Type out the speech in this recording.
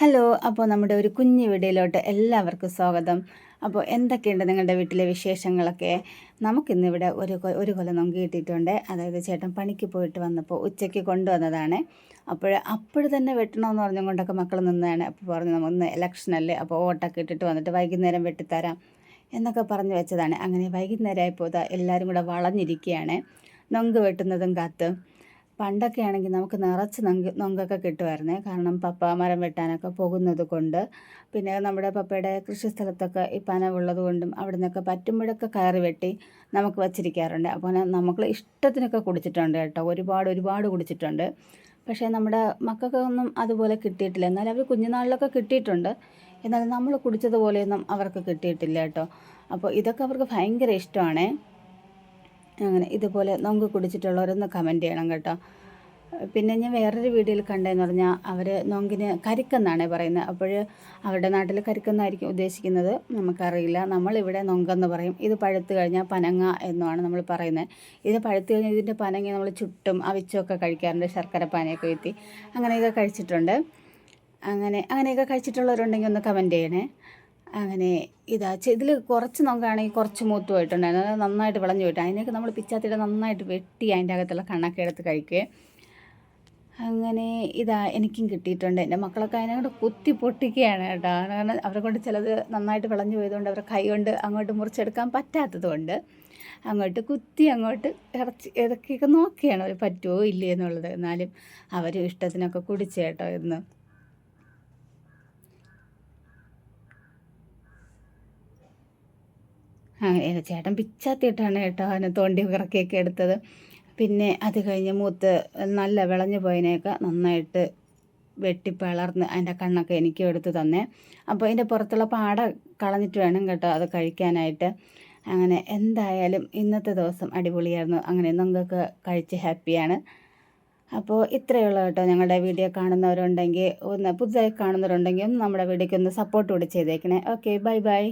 Hello അപ്പോൾ നമ്മുടെ ഒരു കുഞ്ഞു വീഡിയോയിലോട്ട് എല്ലാവർക്കും സ്വാഗതം. അപ്പോൾ എന്തൊക്കെയുണ്ട് നിങ്ങളുടെ വീട്ടിലെ വിശേഷങ്ങളൊക്കെ? നമുക്കിന്നിവിടെ ഒരു ഒരു കൊല നൊങ്കി കിട്ടിയിട്ടുണ്ട്. അതായത് ചേട്ടൻ പണിക്ക് പോയിട്ട് വന്നപ്പോൾ ഉച്ചയ്ക്ക് കൊണ്ടുവന്നതാണ്. അപ്പോൾ അപ്പോൾ തന്നെ വെട്ടണമെന്ന് പറഞ്ഞുകൊണ്ടൊക്കെ മക്കൾ നിന്നതാണ്. അപ്പോൾ പറഞ്ഞു നമ്മൾ ഇലക്ഷനല്ലേ അപ്പോൾ ഓട്ടൊക്കെ ഇട്ടിട്ട് വന്നിട്ട് വൈകുന്നേരം വെട്ടിത്തരാം എന്നൊക്കെ പറഞ്ഞു വെച്ചതാണ്. അങ്ങനെ വൈകുന്നേരമായപ്പോൾ എല്ലാവരും കൂടെ വളഞ്ഞിരിക്കുകയാണ് നൊങ്ക് വെട്ടുന്നതും കാത്ത്. പണ്ടൊക്കെ ആണെങ്കിൽ നമുക്ക് നിറച്ച് നങ്ക് നൊങ്കൊക്കെ കിട്ടുമായിരുന്നേ. കാരണം പപ്പ മരം വെട്ടാനൊക്കെ പോകുന്നത് കൊണ്ട്. പിന്നെ നമ്മുടെ പപ്പയുടെ കൃഷി സ്ഥലത്തൊക്കെ ഈ പനവുള്ളത് കൊണ്ടും അവിടെ നിന്നൊക്കെ പറ്റുമ്പോഴൊക്കെ കയറി വെട്ടി നമുക്ക് വച്ചിരിക്കാറുണ്ട്. അപ്പോൾ നമുക്ക് ഇഷ്ടത്തിനൊക്കെ കുടിച്ചിട്ടുണ്ട് കേട്ടോ. ഒരുപാട് ഒരുപാട് കുടിച്ചിട്ടുണ്ട്. പക്ഷേ നമ്മുടെ മക്കൾക്കൊന്നും അതുപോലെ കിട്ടിയിട്ടില്ല. എന്നാലും അവർ കുഞ്ഞുനാളിലൊക്കെ കിട്ടിയിട്ടുണ്ട്. എന്നാൽ നമ്മൾ കുടിച്ചതുപോലെയൊന്നും അവർക്ക് കിട്ടിയിട്ടില്ല കേട്ടോ. അപ്പോൾ ഇതൊക്കെ അവർക്ക് ഭയങ്കര ഇഷ്ടമാണേ. അങ്ങനെ ഇതുപോലെ നോങ്ക് കുടിച്ചിട്ടുള്ളവരൊന്ന് കമന്റ് ചെയ്യണം കേട്ടോ. പിന്നെ ഞാൻ വേറൊരു വീഡിയോയിൽ കണ്ടതെന്ന് പറഞ്ഞാൽ അവർ നോങ്കിന് കരിക്കെന്നാണ് പറയുന്നത്. അപ്പോൾ അവരുടെ നാട്ടിൽ കരിക്കെന്നായിരിക്കും ഉദ്ദേശിക്കുന്നത്. നമുക്കറിയില്ല. നമ്മളിവിടെ നൊങ്കെന്ന് പറയും. ഇത് പഴുത്ത് കഴിഞ്ഞാൽ പനങ്ങ എന്നുമാണ് നമ്മൾ പറയുന്നത്. ഇത് പഴുത്ത് കഴിഞ്ഞാൽ ഇതിന്റെ പനങ്ങ നമ്മൾ ചുട്ടും അവിച്ചൊക്കെ കഴിക്കാറുണ്ട്. ശർക്കര പാനയൊക്കെ വീത്തി അങ്ങനെയൊക്കെ കഴിച്ചിട്ടുണ്ട്. അങ്ങനെ അങ്ങനെയൊക്കെ കഴിച്ചിട്ടുള്ളവരുണ്ടെങ്കിൽ ഒന്ന് കമന്റ് ചെയ്യണേ. അങ്ങനെ ഇതാ ഇതിൽ കുറച്ച് നോക്കുകയാണെങ്കിൽ കുറച്ച് മൂത്ത് പോയിട്ടുണ്ടായിരുന്നു അത് നന്നായിട്ട് വിളഞ്ഞു പോയിട്ട് അതിനൊക്കെ നമ്മൾ പിച്ചാത്തിയുടെ നന്നായിട്ട് വെട്ടി അതിന്റെ അകത്തുള്ള കണ്ണൊക്കെ എടുത്ത് കഴിക്കുക. അങ്ങനെ ഇതാ എനിക്കും കിട്ടിയിട്ടുണ്ട്. എന്റെ മക്കളൊക്കെ അതിനെ കൊണ്ട് കുത്തി പൊട്ടിക്കുകയാണ് കേട്ടോ. കാരണം അവരെ കൊണ്ട് ചിലത് നന്നായിട്ട് വിളഞ്ഞു പോയതുകൊണ്ട് അവരെ കൈ കൊണ്ട് അങ്ങോട്ട് മുറിച്ചെടുക്കാൻ പറ്റാത്തത് കൊണ്ട് അങ്ങോട്ട് കുത്തി അങ്ങോട്ട് ഇറച്ചി ഇതൊക്കെയൊക്കെ നോക്കിയാണ്. അവർ പറ്റുമോ ഇല്ലേ എന്നുള്ളത്. എന്നാലും അവർ ഇഷ്ടത്തിനൊക്കെ കുടിച്ചു കേട്ടോ ഇന്ന്. ചേട്ടൻ പിച്ചാത്തിയിട്ടാണ് കേട്ടോ അതിന് തോണ്ടി ഇറക്കിയൊക്കെ എടുത്തത്. പിന്നെ അത് കഴിഞ്ഞ് മൂത്ത് നല്ല വിളഞ്ഞു പോയതിനെയൊക്കെ നന്നായിട്ട് വെട്ടി പിളർന്ന് അതിന്റെ കണ്ണൊക്കെ എനിക്കും എടുത്ത് തന്നെ. അപ്പോൾ അതിന്റെ പുറത്തുള്ള പാട കളഞ്ഞിട്ട് വേണം കേട്ടോ അത് കഴിക്കാനായിട്ട്. അങ്ങനെ എന്തായാലും ഇന്നത്തെ ദിവസം അടിപൊളിയായിരുന്നു. അങ്ങനെ നിങ്ങൾക്ക് കഴിച്ച് ഹാപ്പിയാണ്. അപ്പോൾ ഇത്രയേ ഉള്ളൂ കേട്ടോ ഞങ്ങളുടെ വീഡിയോ കാണുന്നവരുണ്ടെങ്കിൽ ഒന്ന് പുതുതായി കാണുന്നവരുണ്ടെങ്കിൽ ഒന്ന് നമ്മുടെ വീഡിയോയ്ക്ക് ഒന്ന് സപ്പോർട്ട് കൂടി ചെയ്തേക്കണേ. Okay bye bye